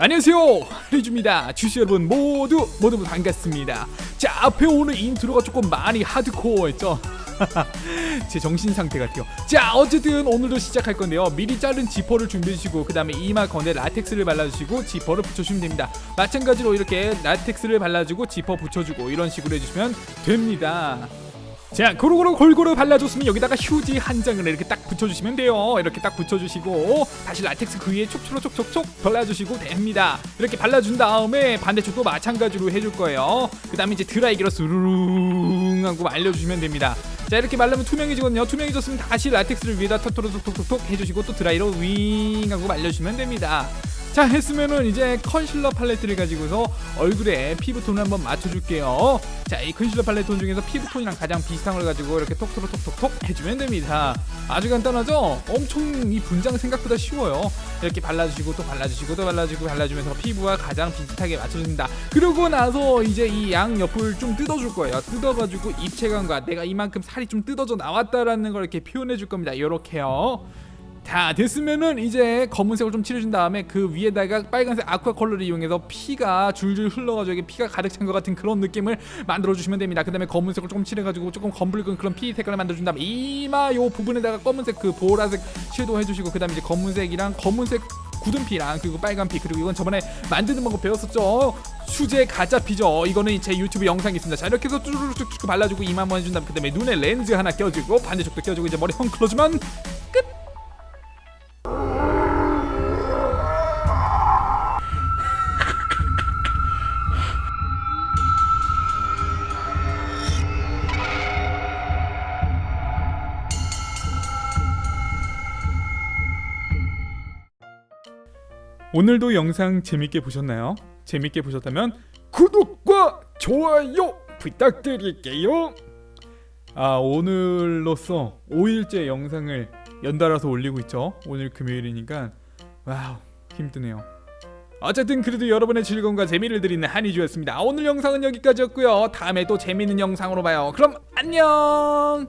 안녕하세요. 리주입니다. 주시 여러분 모두 모두 반갑습니다. 자 앞에 오는 인트로가 조금 많이 하드코어했죠? 제 정신 상태 같아요. 자 어쨌든 오늘도 시작할 건데요. 미리 자른 지퍼를 준비해 주시고 그 다음에 이마 건에 라텍스를 발라주시고 지퍼를 붙여주시면 됩니다. 마찬가지로 이렇게 라텍스를 발라주고 지퍼 붙여주고 이런 식으로 해주시면 됩니다 자 고루고루 골고루 발라줬으면 여기다가 휴지 한 장을 이렇게 딱 붙여주시면 돼요. 이렇게 딱 붙여주시고 다시 라텍스 그 위에 촉촉 촉촉촉 발라주시고 됩니다. 이렇게 발라준 다음에 반대쪽도 마찬가지로 해줄 거예요. 그 다음에 이제 드라이기로 스루룽 하고 말려주시면 됩니다. 자 이렇게 말르면 투명해지거든요. 투명해졌으면 다시 라텍스를 위에다 톡톡톡 톡톡톡 해주시고 또 드라이로 윙 하고 말려주시면 됩니다 자 했으면은 이제 컨실러 팔레트를 가지고서 얼굴에 피부톤을 한번 맞춰줄게요. 자 이 컨실러 팔레톤 중에서 피부톤이랑 가장 비슷한 걸 가지고 이렇게 톡톡톡톡톡 해주면 됩니다. 아주 간단하죠? 엄청 이 분장 생각보다 쉬워요. 이렇게 발라주시고 또 발라주시고 또 발라주고 발라주면서 피부와 가장 비슷하게 맞춰줍니다. 그러고 나서 이제 이 양 옆을 좀 뜯어줄 거예요. 뜯어가지고 입체감과 내가 이만큼 살이 좀 뜯어져 나왔다라는 걸 이렇게 표현해 줄 겁니다. 이렇게요 다 됐으면은 이제 검은색을 좀 칠해준 다음에 그 위에다가 빨간색 아쿠아 컬러를 이용해서 피가 줄줄 흘러가지고 이게 피가 가득 찬 것 같은 그런 느낌을 만들어 주시면 됩니다. 그 다음에 검은색을 조금 칠해가지고 조금 검붉은 그런 피 색깔을 만들어 준 다음에 이마 요 부분에다가 검은색 그 보라색 섀도우 해주시고 그 다음에 이제 검은색이랑 검은색 굳은 피랑 그리고 빨간 피 그리고 이건 저번에 만드는 방법 배웠었죠. 수제 가짜 피죠. 이거는 제 유튜브 영상이 있습니다. 자 이렇게 해서 쭈르륵 쭉 발라주고 이마 한번 해준 다음에 그 다음에 눈에 렌즈 하나 껴주고 반대쪽도 껴주고 이제 머리 헝클어주면 오늘도 영상 재밌게 보셨나요? 재밌게 보셨다면 구독과 좋아요 부탁드릴게요. 아 오늘로써 5일째 영상을 연달아서 올리고 있죠. 오늘 금요일이니까 와우 힘드네요. 어쨌든 그래도 여러분의 즐거움과 재미를 드리는 한이주였습니다. 오늘 영상은 여기까지였고요. 다음에 또 재밌는 영상으로 봐요. 그럼 안녕.